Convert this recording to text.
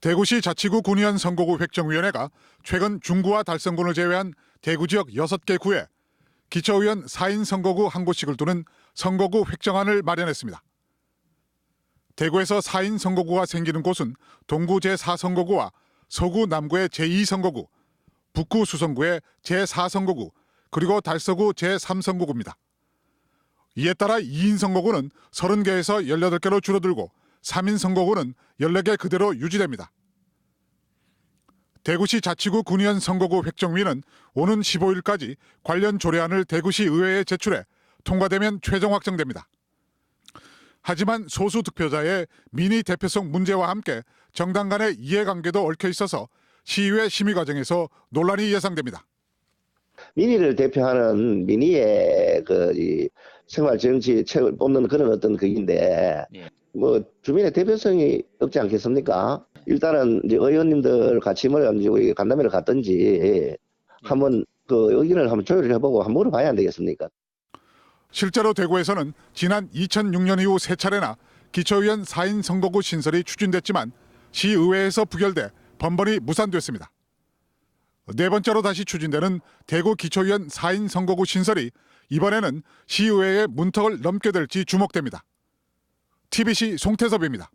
대구시 자치구 군의원 선거구 획정위원회가 최근 중구와 달성군을 제외한 대구 지역 6개 구에 기초의원 4인 선거구 한 곳씩을 두는 선거구 획정안을 마련했습니다. 대구에서 4인 선거구가 생기는 곳은 동구 제4선거구와 서구 남구의 제2선거구, 북구 수성구의 제4선거구, 그리고 달서구 제3선거구입니다. 이에 따라 2인 선거구는 30개에서 18개로 줄어들고 3인 선거구는 14개 그대로 유지됩니다. 대구시 자치구 군의원 선거구 획정위는 오는 15일까지 관련 조례안을 대구시 의회에 제출해 통과되면 최종 확정됩니다. 하지만 소수 득표자의 민의 대표성 문제와 함께 정당 간의 이해관계도 얽혀 있어서 시의회 심의 과정에서 논란이 예상됩니다. 민의를 대표하는 민의의 그이 생활 정치 책을 뽑는 그런 어떤 그인데 예. 뭐 주민의 대표성이 없지 않겠습니까? 일단은 이제 의원님들 같이 모여가지고 이 간담회를 갔든지 한번 그 의견을 한번 조율을 해보고 한번 물어봐야 안 되겠습니까? 실제로 대구에서는 지난 2006년 이후 세 차례나 기초의원 4인 선거구 신설이 추진됐지만 시의회에서 부결돼 번번이 무산됐습니다. 네 번째로 다시 추진되는 대구 기초의원 4인 선거구 신설이 이번에는 시의회의 문턱을 넘게 될지 주목됩니다. TBC 송태섭입니다.